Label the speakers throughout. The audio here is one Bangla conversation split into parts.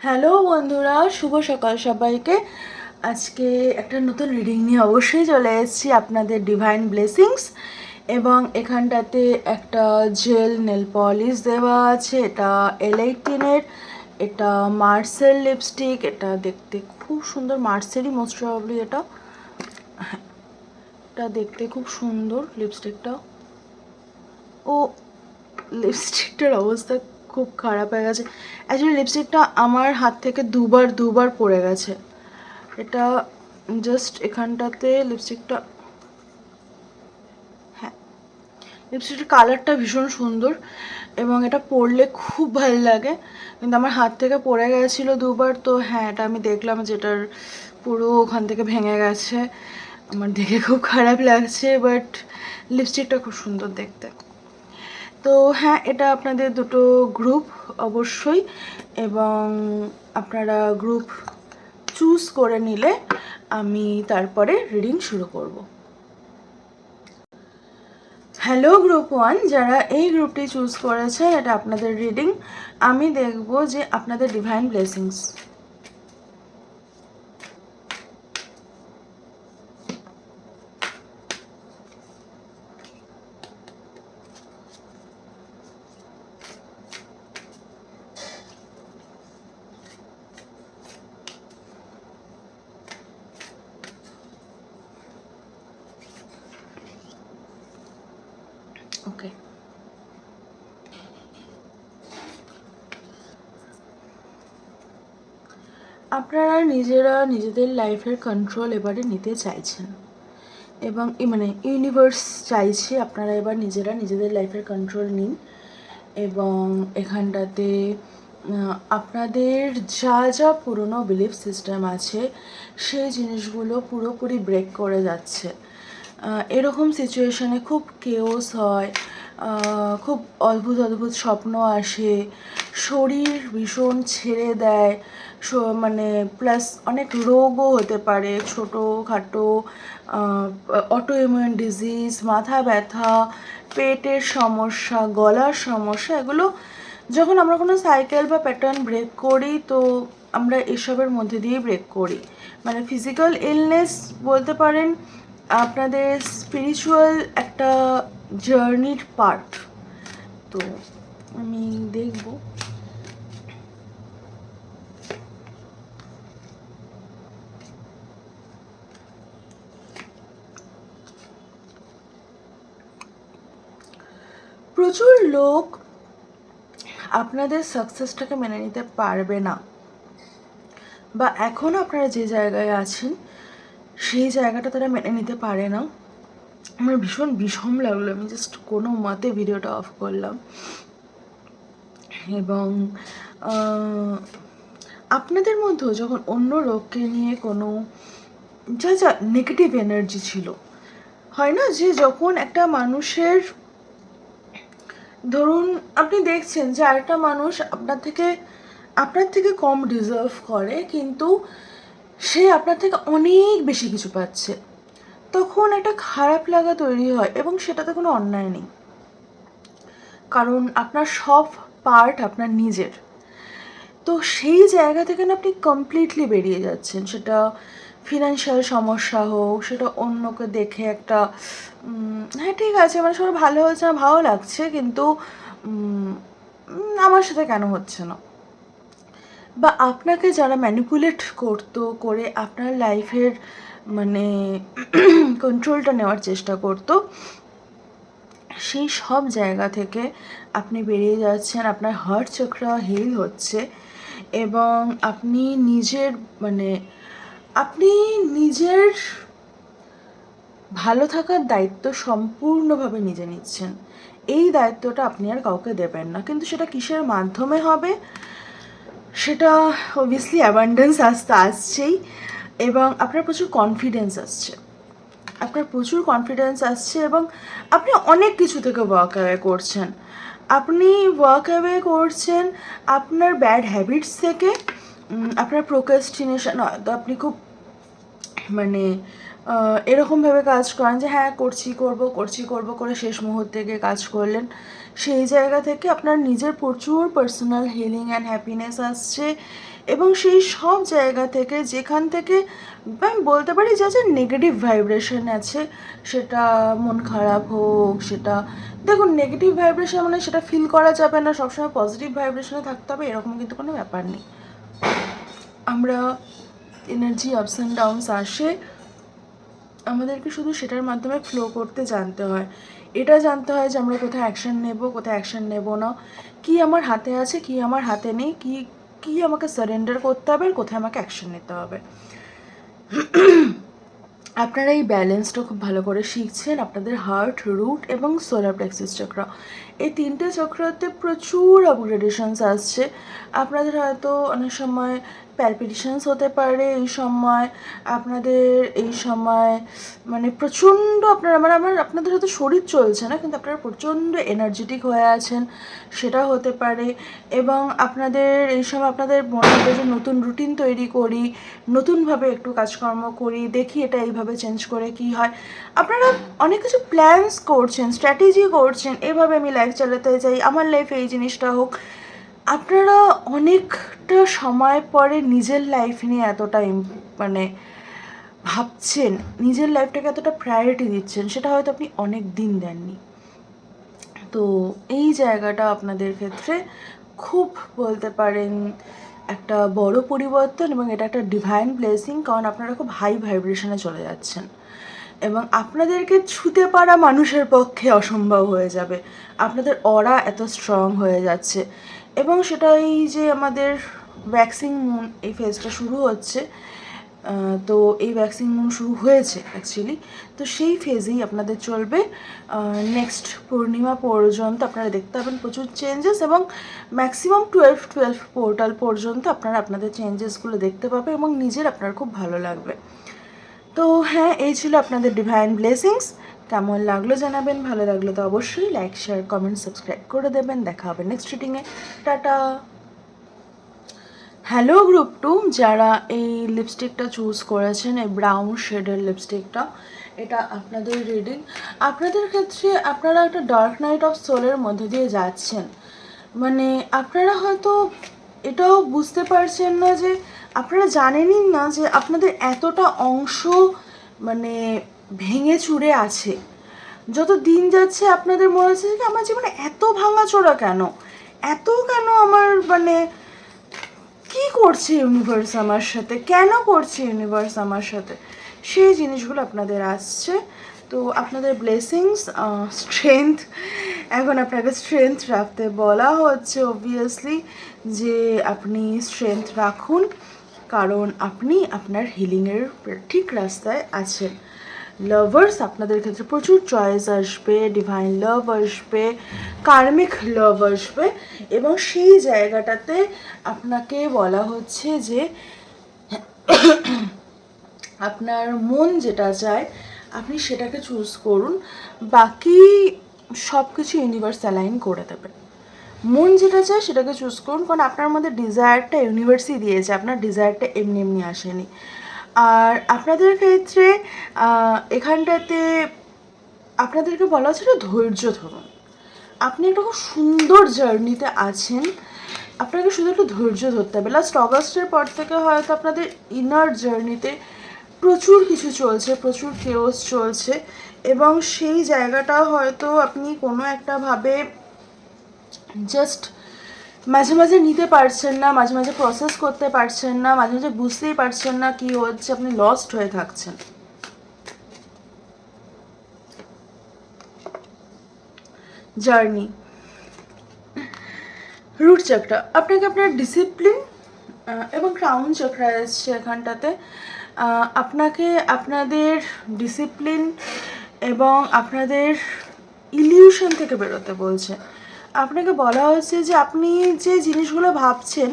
Speaker 1: হ্যালো বন্ধুরা, শুভ সকাল সবাইকে। আজকে একটা নতুন রিডিং নিয়ে অবশ্যই চলে এসেছি আপনাদের ডিভাইন ব্লেসিংস এবং এখানটাতে একটা জেল নেল পলিশ দেওয়া আছে, এটা এলাইটিনের এটা মার্সেল লিপস্টিক এটা দেখতে খুব সুন্দর মার্সেলই মোস্ট প্রবাবলি এটা। এটা দেখতে খুব সুন্দর লিপস্টিকটা ও লিপস্টিকটার অবস্থা খুব খারাপ হয়ে গেছে। অ্যাকচুয়ালি লিপস্টিকটা আমার হাত থেকে দুবার দুবার পড়ে গেছে। এটা জাস্ট এখানটাতে লিপস্টিকটা হ্যাঁ লিপস্টিকটার কালারটা ভীষণ সুন্দর এবং এটা পরলে খুব ভালো লাগে। কিন্তু আমার হাত থেকে পড়ে গেছিল দুবার, তো হ্যাঁ এটা আমি দেখলাম যেটার পুরো ওখান থেকে ভেঙে গেছে। আমার দেখে খুব খারাপ লাগছে বাট লিপস্টিকটা খুব সুন্দর দেখতে। তো হ্যাঁ এটা আপনাদের দুটো গ্রুপ অবশ্যই এবং আপনারা গ্রুপ চুজ করে নিলে আমি তারপরে রিডিং শুরু করব। হ্যালো গ্রুপ ওয়ান যারা এই গ্রুপটি চুজ করেছে, এটা আপনাদের রিডিং আমি দেখব যে আপনাদের ডিভাইন ব্লেসিংস ওকে আপনারা নিজেরা নিজেদের লাইফের কন্ট্রোল এবারে নিতে চাইছেন। এবং মানে ইউনিভার্স চাইছে আপনারা এবার নিজেরা নিজেদের লাইফের কন্ট্রোল নিন। এবং এখানটাতে আপনাদের যা যা পুরনো বিলিফ সিস্টেম আছে, সেই জিনিসগুলো পুরোপুরি ব্রেক করে যাচ্ছে। এরকম সিচুয়েশনে খুব কেওস হয় খুব অদ্ভুত অদ্ভুত স্বপ্ন আসে। শরীর ভীষণ ছেড়ে দেয় মানে প্লাস অনেক রোগও হতে পারে ছোটো খাটো অটো ইমিউন ডিজিজ মাথা ব্যথা, পেটের সমস্যা, গলার সমস্যা, এগুলো যখন আমরা কোনো সাইকেল বা প্যাটার্ন ব্রেক করি, তো আমরা এসবের মধ্যে দিয়ে ব্রেক করি। মানে ফিজিক্যাল ইলনেস বলতে পারেন আপনাদের স্পিরিচুয়াল একটা জার্নির পার্ট তো আমি দেখব। প্রচুর লোক আপনাদের সাকসেসটাকে মেনে নিতে পারবে না। বা এখন আপনারা যে জায়গায় আছেন সেই জায়গাটা তারা মেনে নিতে পারে না। আমার ভীষণ বিষম লাগল, আমি জাস্ট কোনো মতে ভিডিওটা অফ করলাম। এবং আপনাদের মধ্যেও যখন অন্য লোককে নিয়ে কোনো যা যা নেগেটিভ এনার্জি ছিল, হয় না যে যখন একটা মানুষের, ধরুন আপনি দেখছেন যে আরেকটা মানুষ আপনার থেকে আপনার থেকে কম ডিজার্ভ করে, কিন্তু সে আপনার থেকে অনেক বেশি কিছু পাচ্ছে। তখন একটা খারাপ লাগা তৈরি হয় এবং সেটাতে কোনো অন্যায় নেই। কারণ আপনার সব পার্ট আপনার নিজের। তো সেই জায়গা থেকে না আপনি কমপ্লিটলি বেরিয়ে যাচ্ছেন। সেটা ফিনান্সিয়াল সমস্যা হোক, সেটা অন্যকে দেখে একটা হ্যাঁ ঠিক আছে মানে সবার ভালো হচ্ছে না, ভালো লাগছে, কিন্তু আমার সাথে কেন হচ্ছে না? বা আপনাকে যারা ম্যানিপুলেট করতো, করে আপনার লাইফের মানে কন্ট্রোলটা নেওয়ার চেষ্টা করতো, সেই সব জায়গা থেকে আপনি বেরিয়ে যাচ্ছেন, আপনার হার্ট চক্রা হিল হচ্ছে এবং আপনি নিজের মানে আপনি নিজের ভালো থাকার দায়িত্ব সম্পূর্ণভাবে নিজে নিচ্ছেন। এই দায়িত্বটা আপনি আর কাউকে দেবেন না। কিন্তু সেটা কিসের মাধ্যমে হবে? সেটা অবভিয়াসলি অ্যাবান্ডেন্স আসতে আসছেই এবং আপনার প্রচুর কনফিডেন্স আসছে। আপনার প্রচুর কনফিডেন্স আসছে এবং আপনি অনেক কিছু থেকে ওয়ার্ক অ্যাওয়ে করছেন। আপনি ওয়ার্ক অ্যাওয়ে করছেন আপনার ব্যাড হ্যাবিটস থেকে আপনার প্রোকাস্টিনেশন আপনি খুব মানে এরকমভাবে কাজ করেন যে হ্যাঁ করছি, করব করছি, করব করে শেষ মুহূর্তে গিয়ে কাজ করলেন। সেই জায়গা থেকে আপনার নিজের প্রচুর পার্সোনাল হিলিং অ্যান্ড হ্যাপিনেস আসছে এবং সেই সব জায়গা থেকে যেখান থেকে আমি বলতে পারি যা যা নেগেটিভ ভাইব্রেশন আছে, সেটা মন খারাপ হোক, সেটা দেখুন নেগেটিভ ভাইব্রেশন মানে সেটা ফিল করা যাবে না, সবসময় পজিটিভ ভাইব্রেশনে থাকতে হবে, এরকম কিন্তু কোনো ব্যাপার নেই। আমরা এনার্জি আপস অ্যান্ড ডাউনস আসে আমাদেরকে শুধু সেটার মাধ্যমে ফ্লো করতে জানতে হয়। এটা জানতে হয় যে আমরা কোথায় অ্যাকশান নেব, কোথায় অ্যাকশান নেব না। কি আমার হাতে আছে, কি আমার হাতে নেই, কি কি আমাকে সারেন্ডার করতে হবে আর কোথায় আমাকে অ্যাকশান নিতে হবে। আপনারা এই ব্যালেন্সটা খুব ভালো করে শিখছেন। আপনাদের হার্ট রুট এবং সোলার প্লেক্সিস চক্র এই তিনটে চক্রতে প্রচুর আপগ্রেডেশনস আসছে। আপনাদের হয়তো অনেক সময় প্যালপিটেশনস হতে পারে, এই সময় আপনাদের, এই সময় মানে প্রচণ্ড আপনারা মানে আমার, আপনাদের হয়তো শরীর চলছে না, কিন্তু আপনারা প্রচণ্ড এনার্জেটিক হয়ে আছেন সেটা হতে পারে। এবং আপনাদের, এই সময় আপনাদের মনে হবে যে নতুন রুটিন তৈরি করি, নতুনভাবে একটু কাজকর্ম করি, দেখি এটা এইভাবে চেঞ্জ করে কি হয়। আপনারা অনেক কিছু প্ল্যানস করছেন স্ট্র্যাটেজি করছেন, এভাবে আমি লাইফ চালাতে চাই আমার লাইফে এই জিনিসটা হোক, আপনারা অনেকটা সময় পরে নিজের লাইফ নিয়ে এতটা মানে ভাবছেন, নিজের লাইফটাকে এতটা প্রায়োরিটি দিচ্ছেন, সেটা হয়তো আপনি অনেক দিন দেননি। তো এই জায়গাটা আপনাদের ক্ষেত্রে খুব বলতে পারেন একটা বড় পরিবর্তন এবং এটা একটা ডিভাইন ব্লেসিং কারণ আপনারা খুব হাই ভাইব্রেশনে চলে যাচ্ছেন। এবং আপনাদেরকে ছুতে পারা মানুষের পক্ষে অসম্ভব হয়ে যাবে। আপনাদের অরা এত স্ট্রং হয়ে যাচ্ছে। এবং সেটা এই যে আমাদের ভ্যাক্সিন মুন এই ফেজটা শুরু হচ্ছে তো এই ভ্যাক্সিন মুন শুরু হয়েছে অ্যাকচুয়ালি তো সেই ফেজেই আপনাদের চলবে নেক্সট পূর্ণিমা পর্যন্ত আপনারা দেখতে পাবেন প্রচুর চেঞ্জেস এবং ম্যাক্সিমাম টুয়েলভ টুয়েলভ পোর্টাল পর্যন্ত আপনারা আপনাদের চেঞ্জেসগুলো দেখতে পাবে এবং নিজের আপনার খুব ভালো লাগবে। তো হ্যাঁ এই ছিল আপনাদের ডিভাইন ব্লেসিংস কেমন লাগল জানাবেন? ভালো লাগল তো অবশ্যই লাইক শেয়ার কমেন্ট সাবস্ক্রাইব করে দেবেন। দেখা হবে নেক্সট রিডিংয়ে টাটা। হ্যালো গ্রুপ টু যারা এই লিপস্টিকটা চুজ করেছেন, এই ব্রাউন শেডের লিপস্টিকটা এটা আপনাদের রিডিং আপনাদের ক্ষেত্রে আপনারা একটা ডার্ক নাইট অফ সোলের মধ্যে দিয়ে যাচ্ছেন। মানে আপনারা হয়তো এটাও বুঝতে পারছেন না যে আপনারা জানেনই না যে আপনাদের এতটা অংশ মানে ভেঙে চুরে আছে। যত দিন যাচ্ছে আপনাদের মনে হচ্ছে যে আমার জীবনে এত ভাঙাচোরা কেন? এত কেন আমার মানে কি করছে ইউনিভার্স আমার সাথে? কেন করছে ইউনিভার্স আমার সাথে? সেই জিনিসগুলো আপনাদের আসছে। তো আপনাদের ব্লেসিংস স্ট্রেংথ এখন আপনাকে স্ট্রেংথ রাখতে বলা হচ্ছে অবভিয়াসলি যে আপনি স্ট্রেংথ রাখুন। কারণ আপনি আপনার হিলিংয়ের ঠিক রাস্তায় আছেন। লাভার্স আপনাদের ক্ষেত্রে প্রচুর চয়েস আসবে ডিভাইন লাভ আসবে কার্মিক লাভ আসবে এবং সেই জায়গাটাতে আপনাকে বলা হচ্ছে যে আপনার মন যেটা চায়, আপনি সেটাকে চুজ করুন। বাকি সব কিছু ইউনিভার্স অ্যালাইন করে দেবে। মন যেটা চায় সেটাকে চুজ করুন, কারণ আপনার মধ্যে ডিজায়ারটা ইউনিভার্সই দিয়েছে, আপনার ডিজায়ারটা এমনি এমনি আসেনি। আর আপনাদের ক্ষেত্রে এখানটাতে আপনাদেরকে বলা হচ্ছে ধৈর্য ধরুন। আপনি একটা খুব সুন্দর জার্নিতে আছেন, আপনাকে শুধু একটু ধৈর্য ধরতে হবে। লাস্ট অগস্টের পর থেকে হয়তো আপনাদের ইনার জার্নিতে প্রচুর কিছু চলছে, প্রচুর কেওস চলছে, এবং সেই জায়গাটা হয়তো আপনি কোনো একটা ভাবে জাস্ট মাঝে মাঝে নিতে পারছেন না, মাঝে মাঝে প্রসেস করতে পারছেন না, মাঝে মাঝে বুঝতেই পারছেন না কি হচ্ছে, আপনি লস্ট হয়ে থাকছেন। জার্নি রুট চক্রা আপনাকে আপনার ডিসিপ্লিন এবং ক্রাউন চক্রা এসছে এখানটাতে। আপনাকে আপনাদের ডিসিপ্লিন এবং আপনাদের ইলিউশন থেকে বেরোতে বলছে। আপনাকে বলা হচ্ছে যে আপনি যে জিনিসগুলো ভাবছেন,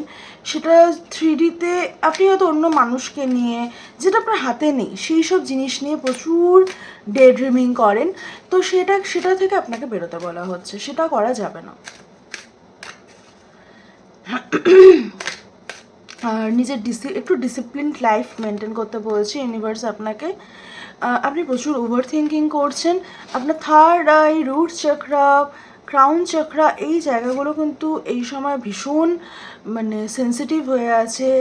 Speaker 1: সেটা থ্রি ডিতে আপনি হয়তো অন্য মানুষকে নিয়ে, যেটা আপনার হাতে নেই, সেই সব জিনিস নিয়ে প্রচুর ডে ড্রিমিং করেন। তো সেটা সেটা থেকে আপনাকে বেরোতে বলা হচ্ছে, সেটা করা যাবে না। আর নিজের ডিসি একটু ডিসিপ্লিন লাইফ মেনটেন করতে বলছে ইউনিভার্স আপনাকে। আপনি প্রচুর ওভার থিঙ্কিং করছেন, আপনার third eye root chakra crown chakra এই জায়গাগুলো কিন্তু এই সময় ভীষণ মানে সেন্সিটিভ হয়ে আছে।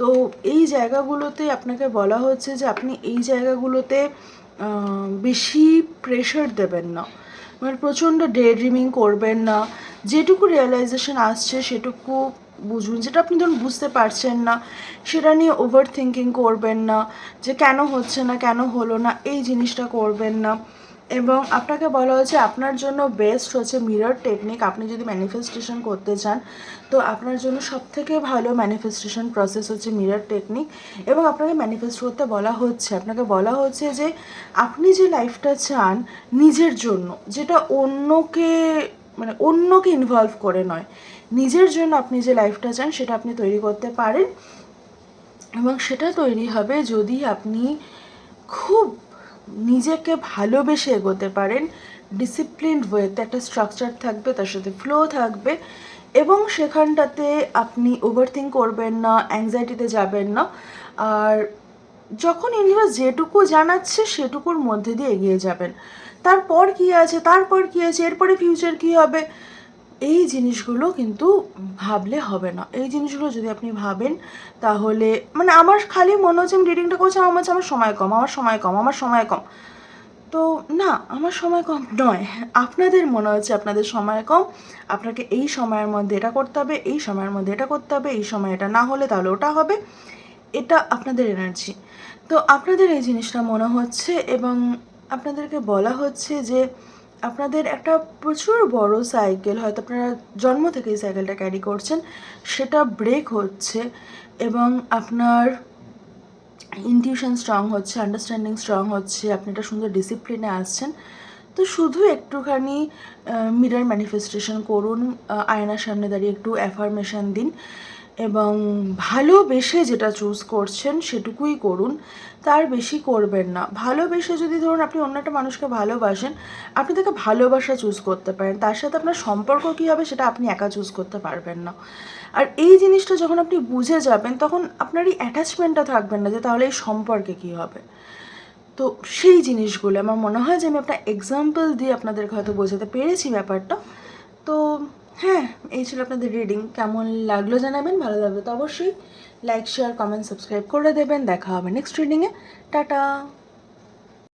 Speaker 1: তো এই জায়গাগুলোতে আপনাকে বলা হচ্ছে যে আপনি এই জায়গাগুলোতে বেশি প্রেশার দেবেন না। মানে প্রচণ্ড ডে ড্রিমিং করবেন না। যেটুকু রিয়েলাইজেশন আসছে সেটুকু বুঝুন। যেটা আপনি ধরুন বুঝতে পারছেন না, সেটা নিয়ে ওভার থিঙ্কিং করবেন না যে কেন হচ্ছে না, কেন হলো না, এই জিনিসটা করবেন না। এবং আপনাকে বলা হচ্ছে আপনার জন্য বেস্ট হচ্ছে মিরর টেকনিক আপনি যদি ম্যানিফেস্টেশন করতে চান, তো আপনার জন্য সবথেকে ভালো ম্যানিফেস্টেশন প্রসেস হচ্ছে মিরর টেকনিক এবং আপনাকে ম্যানিফেস্ট করতে বলা হচ্ছে, আপনাকে বলা হচ্ছে যে আপনি যে লাইফটা চান নিজের জন্য, যেটা অন্যকে মানে অন্যকে ইনভলভ করে নয়, নিজের জন্য আপনি যে লাইফটা চান সেটা আপনি তৈরি করতে পারেন। এবং সেটা তৈরি হবে যদি আপনি খুব নিজেকে ভালোবেসে এগোতে পারেন ডিসিপ্লিনড ওয়েতে একটা স্ট্রাকচার থাকবে, তার সাথে ফ্লো থাকবে এবং সেখানটাতে আপনি ওভারথিঙ্ক করবেন না অ্যাংজাইটিতে যাবেন না। আর যখন ইউনিভার্স যেটুকু জানাচ্ছে, সেটুকুর মধ্যে দিয়ে এগিয়ে যাবেন। তারপর কি আছে? তারপর কি আছে? এরপরে ফিউচার কি হবে? এই জিনিসগুলো কিন্তু ভাবলে হবে না। এই জিনিসগুলো যদি আপনি ভাবেন, তাহলে মানে আমার খালি মনে হচ্ছে আমি রিডিংটা করছি, আমার আমার সময় কম, আমার সময় কম, আমার সময় কম। তো না, আমার সময় কম নয়। আপনাদের মনে হচ্ছে আপনাদের সময় কম, আপনাকে এই সময়ের মধ্যে এটা করতে হবে, এই সময়ের মধ্যে এটা করতে হবে, এই সময় এটা না হলে তাহলে ওটা হবে। এটা আপনাদের এনার্জি তো আপনাদের এই জিনিসটা মনে হচ্ছে এবং আপনাদেরকে বলা হচ্ছে যে আপনাদের একটা প্রচুর বড় সাইকেল হয়তো আপনারা জন্ম থেকে এই সাইকেলটা ক্যারি করছেন, সেটা ব্রেক হচ্ছে এবং আপনার ইনটিউশন স্ট্রং হচ্ছে আন্ডারস্ট্যান্ডিং স্ট্রং হচ্ছে, আপনি একটা সুন্দর ডিসিপ্লিনে আসছেন। তো শুধু একটুখানি মিরর ম্যানিফেস্টেশন করুন আয়নার সামনে দাঁড়িয়ে একটু অ্যাফার্মেশন দিন। এবং ভালোবেসে যেটা চুজ করছেন সেটুকুই করুন, তার বেশি করবেন না। ভালোবেসে যদি ধরুন আপনি অন্য একটা মানুষকে ভালোবাসেন, আপনি তাকে ভালোবাসা চুজ করতে পারেন, তার সাথে আপনার সম্পর্ক কী হবে সেটা আপনি একা চুজ করতে পারবেন না। আর এই জিনিসটা যখন আপনি বুঝে যাবেন, তখন আপনার এই অ্যাটাচমেন্টটা থাকবেন না যে তাহলে এই সম্পর্কে কী হবে। তো সেই জিনিসগুলো, আমার মনে হয় যে আমি একটা এক্সাম্পল দিয়ে আপনাদেরকে হয়তো বোঝাতে পেরেছি ব্যাপারটা। তো হ্যাঁ এই ছিল আপনাদের রিডিং কেমন লাগল জানাবেন, ভালো লাগল তো অবশ্যই লাইক শেয়ার কমেন্ট সাবস্ক্রাইব করে দেবেন। দেখা হবে নেক্সট রিডিংয়ে টাটা!